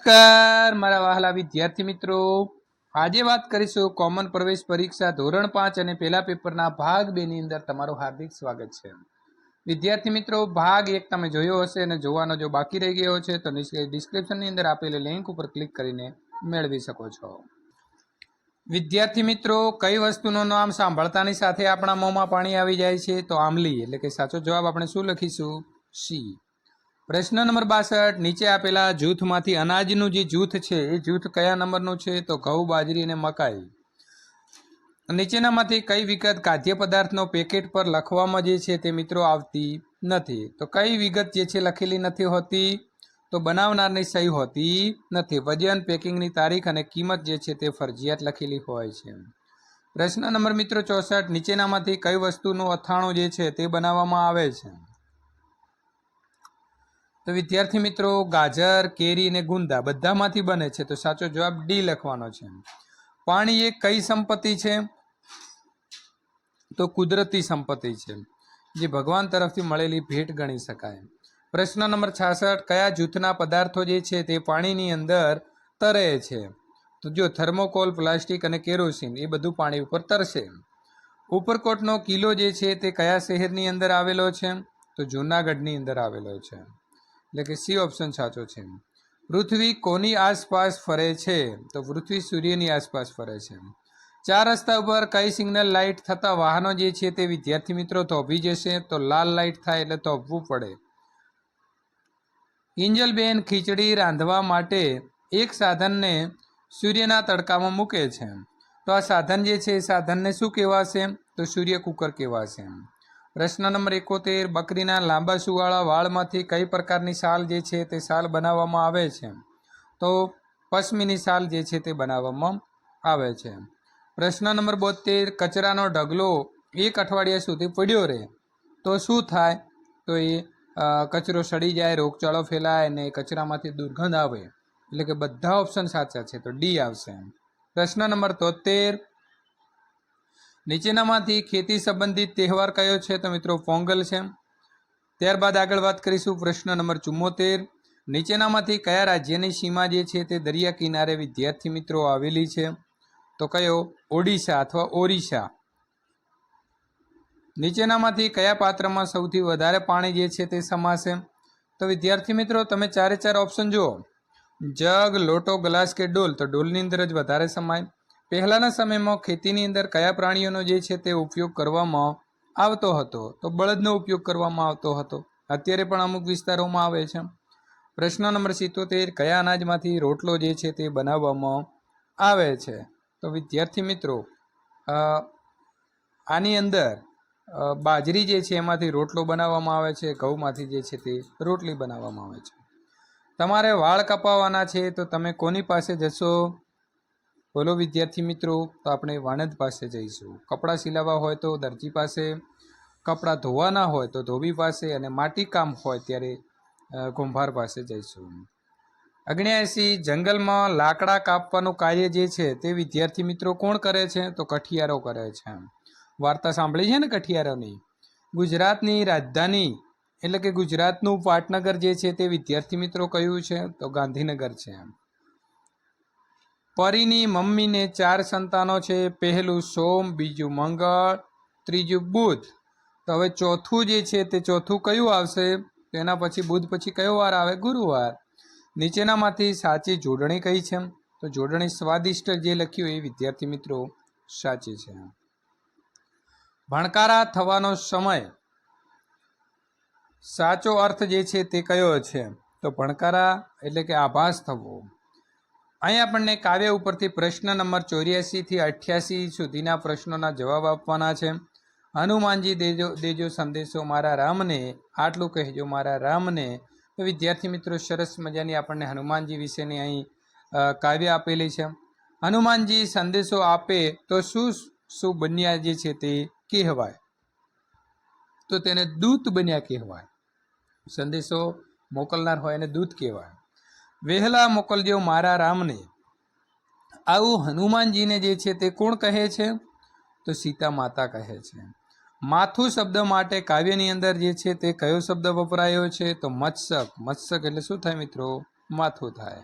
નમસ્કાર, મારા વહાલા વિદ્યાર્થી મિત્રો. આજે વાત કરીશું કોમન પ્રવેશ પરીક્ષા ધોરણ પાંચ અને પહેલા પેપરના ભાગ બે ની અંદર તમારું હાર્દિક સ્વાગત છે. વિદ્યાર્થી મિત્રો, ભાગ એક તમે જોયો હશે અને જોવાનો જો બાકી રહી ગયો છે, તો ડિસ્ક્રિપ્શનની અંદર આપેલી લિંક ઉપર ક્લિક કરીને મેળવી શકો છો. વિદ્યાર્થી મિત્રો, કઈ વસ્તુનું નામ સાંભળતાની સાથે આપણા મોંમાં પાણી આવી જાય છે? તો આમલી એટલે કે સાચો જવાબ આપણે શું લખીશું? સી. પ્રશ્ન નંબર બાસઠ, નીચે આપેલા જૂથમાંથી અનાજનું જે જૂથ છે, એ જૂથ કયા નંબરનું છે? તો ઘઉં, બાજરી અને મકાઈ. નીચેનામાંથી કઈ વિગત ખાદ્ય પદાર્થનો પેકેટ પર લખવામાં જે છે તે મિત્રો આવતી નથી. તો કઈ વિગત જે છે લખેલી નથી હોતી? તો બનાવનારની સહી હોતી નથી. વજન, પેકિંગની તારીખ અને કિંમત જે છે તે ફરજિયાત લખેલી હોય છે. પ્રશ્ન નંબર મિત્રો ચોસઠ, નીચેનામાંથી કઈ વસ્તુનું અથાણું જે છે તે બનાવવામાં આવે છે? તો વિદ્યાર્થી મિત્રો, ગાજર, કેરી અને ગુંદા બધામાંથી બને છે. તો સાચો જવાબ ડી લખવાનો છે. પાણી એ કઈ સંપત્તિ છે? તો કુદરતી સંપત્તિ છે, જે ભગવાન તરફથી મળેલી ભેટ ગણી શકાય. પ્રશ્ન નંબર છાસઠ, કયા જૂથના પદાર્થો જે છે તે પાણીની અંદર તરે છે? તો જો થર્મોકોલ, પ્લાસ્ટિક અને કેરોસીન એ બધું પાણી ઉપર તરશે. ઉપરકોટનો કિલ્લો જે છે તે કયા શહેરની અંદર આવેલો છે? તો જૂનાગઢની અંદર આવેલો છે. એટલે કે સી ઓપ્શન સાચો છે. પૃથ્વી કોની આસપાસ ફરે છે? તો પૃથ્વી સૂર્યની આસપાસ ફરે છે. ચાર રસ્તા ઉપર કઈ સિગ્નલ લાઇટ થતા વાહનો જે છે તે વિદ્યાર્થી મિત્રો થોભી જશે, તો લાલ લાઇટ થાય એટલે થોભવું પડે. કિંજલબેન ખીચડી રાંધવા માટે એક સાધનને સૂર્યના તડકામાં મૂકે છે. તો આ સાધન જે છે એ સાધનને શું કહેવાશે? તો સૂર્ય કુકર કહેવાશે. પ્રશ્ન નંબર એકોતેર, બકરીના લાંબા સુવાળા વાળમાંથી કઈ પ્રકારની શાલ જે છે તે શાલ બનાવવામાં આવે છે? તો પશ્મિની શાલ જે છે તે બનાવવામાં આવે છે. પ્રશ્ન નંબર બોતેર, કચરાનો ઢગલો એક અઠવાડિયા સુધી પડ્યો રહે, તો શું થાય? તો એ કચરો સડી જાય, રોગચાળો ફેલાય અને કચરામાંથી દુર્ગંધ આવે. એટલે કે બધા ઓપ્શન સાચા છે, તો ડી આવશે. પ્રશ્ન નંબર તોતેર નીચેનામાંથી ખેતી સંબંધિત તહેવાર કયો છે તો મિત્રો પોંગલ છે. ત્યારબાદ આગળ વાત કરીશું પ્રશ્ન નંબર ચુમ્મોતેર. નીચેનામાંથી કયા રાજ્યની સીમા જે છે તે દરિયા કિનારે વિદ્યાર્થી મિત્રો આવેલી છે? તો કયો? ઓડિશા અથવા ઓરિસ્સા નીચેનામાંથી કયા પાત્રમાં સૌથી વધારે પાણી જે છે તે સમાશે? તો વિદ્યાર્થી મિત્રો, તમે ચારે ચાર ઓપ્શન જુઓ. જગ, લોટો, ગ્લાસ કે ડોલ? તો ડોલની અંદર જ વધારે સમાય. પહેલાંના સમયમાં ખેતીની અંદર કયા પ્રાણીઓનો જે છે તે ઉપયોગ કરવામાં આવતો હતો? તો બળદનો ઉપયોગ કરવામાં આવતો હતો. અત્યારે પણ અમુક વિસ્તારોમાં આવે છે. પ્રશ્ન નંબર સિત્તોતેર, કયા અનાજમાંથી રોટલો જે છે તે બનાવવામાં આવે છે? તો વિદ્યાર્થી મિત્રો આની અંદર બાજરી જે છે એમાંથી રોટલો બનાવવામાં આવે છે, ઘઉંમાંથી જે છે તે રોટલી બનાવવામાં આવે છે. તમારે વાળ કપાવવાના છે તો તમે કોની પાસે જશો? બોલો, વિદ્યાર્થી મિત્રો, તો આપણે વાણંદ પાસે જઈશું. કપડાં સિલાવવા હોય તો દરજી પાસે, કપડાં ધોવાના હોય તો ધોબી પાસે અને માટીકામ હોય ત્યારે કુંભાર પાસે જઈશું. અગ્નિયાસી જંગલમાં લાકડા કાપવાનું કાર્ય જે છે તે વિદ્યાર્થી મિત્રો કોણ કરે છે? તો કઠિયારો કરે છે. વાર્તા સાંભળી છે ને કઠિયારોની? ગુજરાતની રાજધાની, એટલે કે ગુજરાતનું પાટનગર જે છે તે વિદ્યાર્થી મિત્રો કયું છે? તો ગાંધીનગર છે. પરીની મમ્મીને ચાર સંતાનો છે. પહેલું સોમ, બીજું મંગળ, ત્રીજું બુધ. તો હવે ચોથું જે છે તે ચોથું કયું આવશે? તેના પછી બુધ પછી કયો વાર આવે? ગુરુવાર. નીચેનામાંથી સાચી જોડણી કઈ છે? તો જોડણી સ્વાદિષ્ટ જે લખ્યું એ વિદ્યાર્થી મિત્રો સાચી છે. ભણકારા થવાનો સમય. સાચો અર્થ જે છે તે કયો છે? તો ભણકારા એટલે કે આભાસ થવો. અહીં આપણને કાવ્ય ઉપરથી પ્રશ્ન નંબર ચોર્યાસી થી અઠ્યાસી સુધીના પ્રશ્નોના જવાબ આપવાના છે. હનુમાનજી દેજો દેજો સંદેશો મારા રામને, આટલું કહેજો મારા રામને. વિદ્યાર્થી મિત્રો, સરસ મજાની આપણને હનુમાનજી વિશેની અહીં કાવ્ય આપેલી છે. હનુમાનજી સંદેશો આપે તો શું શું બન્યા જે છે તે કહેવાય? તો તેને દૂત બન્યા કહેવાય. સંદેશો મોકલનાર હોય એને દૂત કહેવાય. વહેલા મોકલજો મારા રામને. આવું હનુમાનજીને જે છે તે કોણ કહે છે? તો સીતા માતા કહે છે. માથું શબ્દ માટે કાવ્યની અંદર જે છે તે કયો શબ્દ વપરાયો છે? તો મત્સક. મત્સક એટલે શું થાય મિત્રો? માથું થાય.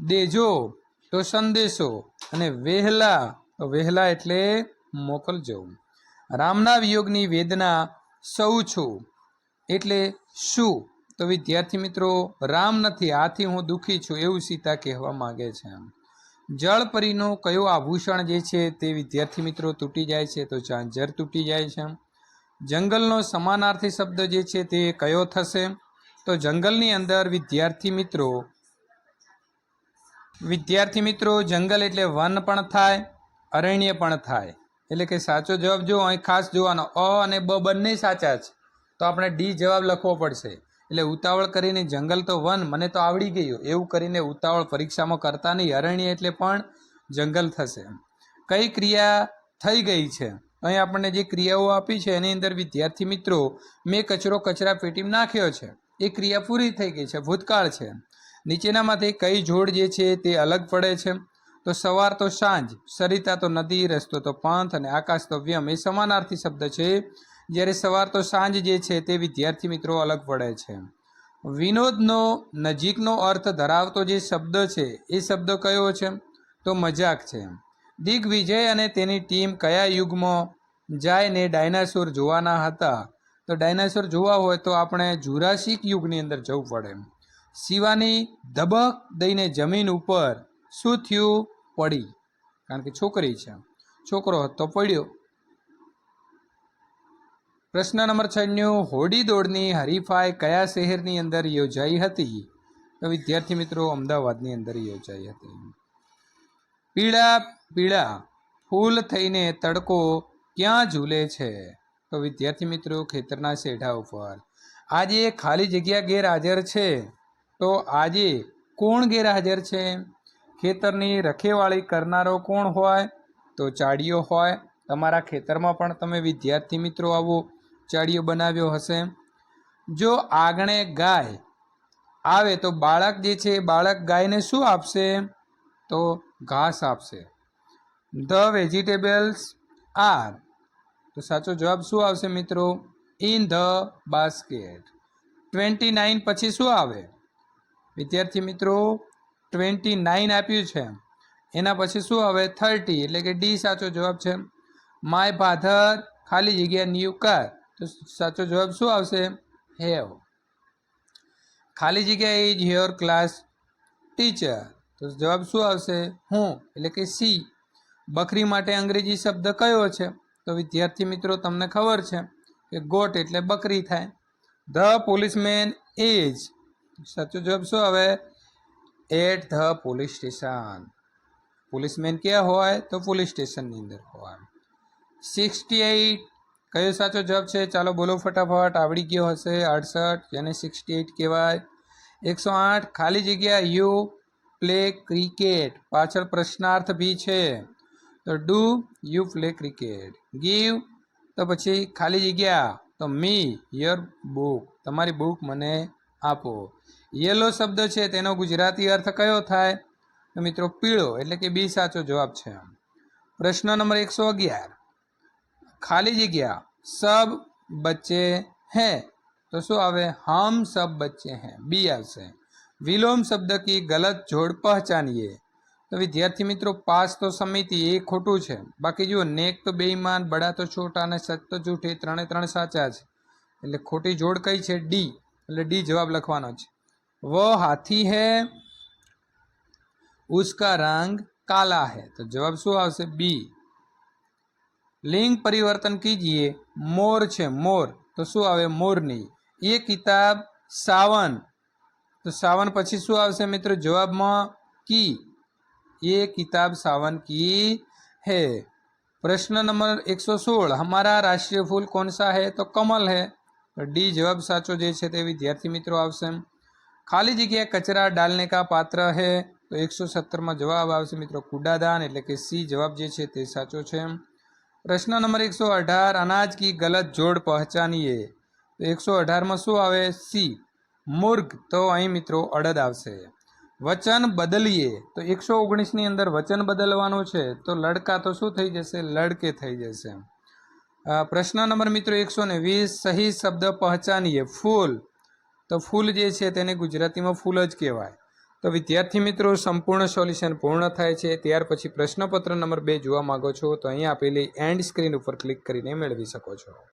દેજો તો સંદેશો. અને વહેલા, તો વહેલા એટલે મોકલજો. રામના વિયોગની વેદના સૌ છું. એટલે શું? તો વિદ્યાર્થી મિત્રો, રામ નથી, આથી હું દુઃખી છું એવું સીતા કહેવા માંગે છે એમ જળપરીનો કયો આભૂષણ જે છે તે વિદ્યાર્થી મિત્રો તૂટી જાય છે, તો ઝાંઝર તૂટી જાય છે જંગલનો સમાનાર્થી શબ્દ જે છે તે કયો થશે? તો જંગલની અંદર વિદ્યાર્થી મિત્રો વિદ્યાર્થી મિત્રો, જંગલ એટલે વન પણ થાય, અરણ્ય પણ થાય. એટલે કે સાચો જવાબ જો અહીં ખાસ જોવાનો, અ અને બ બંને સાચા છે તો આપણે ડી જવાબ લખવો પડશે. એટલે ઉતાવળ કરીને જંગલ તો વન, મને તો આવડી ગયું. એવું કરીને ઉતાવળ પરીક્ષામાં કરતા નહીં. અરણ્ય એટલે પણ જંગલ થશે કઈ ક્રિયા થઈ ગઈ છે? અહીં આપણને જે ક્રિયાઓ આપી છે, એની અંદર વિદ્યાર્થી મિત્રો, મેં કચરો કચરા પેટીમાં નાખ્યો છે. એ ક્રિયા પૂરી થઈ ગઈ છે. ભૂતકાળ છે. નીચેનામાંથી કઈ જોડ જે છે તે અલગ પડે છે. તો સવાર તો સાંજ, સરિતા તો નદી, રસ્તો તો પંથ અને આકાશ તો વ્યમ. એ સમાનાર્થી શબ્દ છે. જ્યારે સવાર તો સાંજ જે છે તે વિદ્યાર્થી મિત્રો અલગ પડે છે. વિનોદનો નજીકનો અર્થ ધરાવતો જે શબ્દ છે, એ શબ્દ કયો છે? તો મજાક છે. દિગ્વિજય અને તેની ટીમ કયા યુગમાં જાય ને ડાયનાસોર જોવાના હતા? તો ડાયનાસોર જોવા હોય તો આપણે જુરાસિક યુગની અંદર જવું પડે. શિવાની ધબક દઈને જમીન ઉપર શું થયું? પડી. કારણ કે છોકરી છે. છોકરો હતો પડ્યો પ્રશ્ન નંબર છન્નું હોડી દોડની હરીફાઈ કયા શહેરની અંદર યોજાઈ હતી? તો વિદ્યાર્થી મિત્રો, અમદાવાદની અંદર યોજાઈ હતી. પીળા પીળા, ફૂલ થઈને તડકો ક્યાં ઝૂલે છે? તો વિદ્યાર્થી મિત્રો, ખેતરના શેઢા ઉપર. આજે ખાલી જગ્યા ગેરહાજર છે. તો આજે કોણ ગેરહાજર છે? ખેતરની રખેવાળી કરનારો કોણ હોય? તો ચાડીઓ હોય. તમારા ખેતરમાં પણ તમે વિદ્યાર્થી મિત્રો આવો. ચાડીઓ બનાવ્યો હશે. જો આંગણે ગાય આવે તો બાળક જે છે એ બાળક ગાયને શું આપશે? તો ઘાસ આપશે. The vegetables are. તો સાચો જવાબ શું આવશે મિત્રો? In the basket. Twenty nine પછી શું આવે? વિદ્યાર્થી મિત્રો, ટ્વેન્ટી નાઇન આપ્યું છે. એના પછી શું આવે? થર્ટી, એટલે કે ડી સાચો જવાબ છે. માય ફાધર ખાલી જગ્યા ન્યુ કાર. તો સાચો જવાબ શું આવશે? હેવ. ખાલી જગ્યા ઇઝ યોર ક્લાસ ટીચર. તો જવાબ શું આવશે? હું. એટલે કે સી. બકરી માટે અંગ્રેજી શબ્દ કયો છે? તો વિદ્યાર્થી મિત્રો તમને ખબર છે કે ગોટ એટલે બકરી થાય. The policeman is. સાચો જવાબ શું આવે? At the police station. Policeman ક્યાં હોય? તો પોલીસ સ્ટેશનની અંદર હોય. સિક્સટી એઇટ કયો સાચો જવાબ છે? ચાલો બોલો ફટાફટ. આવડી ગયો હશે. અડસઠ. જેને સિક્સટી એઇટ કહેવાય. એકસો આઠ. ખાલી જગ્યા યુ પ્લે ક્રિકેટ. પાછળ પ્રશ્નાર્થ બી છે. તો do you play cricket? Give. તો પછી ખાલી જગ્યા. તો મી, યર બુક. તમારી બુક મને આપો. યેલો શબ્દ છે. તેનો ગુજરાતી અર્થ કયો થાય? તો મિત્રો, પીળો. એટલે કે બી સાચો જવાબ છે. પ્રશ્ન નંબર એકસો અગિયાર. ખાલી જગ્યા સબ બચ્ચે હૈ તો શું આવે હમ સબ બચ્ચે हैं બી આવશે વિલોમ શબ્દ કી ગલત જોડ પહચાનીએ તો વિદ્યાર્થી મિત્રો પાસ તો સમિતિ એ ખોટું છે બાકી જુઓ નેક તો બેઈમાન બડા તો છોટા અને સત તો જૂઠે ત્રણે ત્રણ સાચા છે એટલે ખોટી જોડ કઈ છે ડી એટલે ડી જવાબ લખવાનો છે વો હાથી હૈ उसका रंग काला है तो जवाब શું આવશે બી લિંગ પરિવર્તન કીજીએ મોર છે મોર તો શું આવે મોરની એ કિતાબ સાવન તો સાવન પછી શું આવશે મિત્રો જવાબમાં કી ये किताब सावन की है प्रश्न नंबर 116 हमारा राष्ट्रीय फूल कौन सा है तो कमल है तो डी जवाब साचो जे છે તે વિદ્યાર્થી મિત્રો આવશે ખાલી જગ્યા કચરા ડાલને કા પાત્ર है તો એકસો સત્તરમાં જવાબ આવશે મિત્રો કુડાદાન એટલે કે સી જવાબ જે છે તે સાચો છે પ્રશ્ન નંબર એકસો અઢાર, અનાજ કી ગલત જોડ પહચાનીએ? તો એકસો અઢારમાં શું આવે? સી, મુર્ગ. તો અહીં મિત્રો અડદ આવશે. વચન બદલીએ. તો એકસો ઓગણીસની અંદર વચન બદલવાનું છે. તો લડકા તો શું થઈ જશે? લડકે થઈ જશે. પ્રશ્ન નંબર મિત્રો એકસો ને વીસ, સહી શબ્દ પહચાનીએ. ફૂલ. તો ફૂલ જે છે તેને ગુજરાતીમાં ફૂલ જ કહેવાય. તો વિદ્યાર્થી મિત્રો, સંપૂર્ણ સોલ્યુશન પૂર્ણ થાય છે. ત્યાર પછી પ્રશ્નપત્ર નંબર બે જોવા માંગો છો, તો અહીંયા આપેલી એન્ડ સ્ક્રીન ઉપર ક્લિક કરીને મેળવી શકો છો.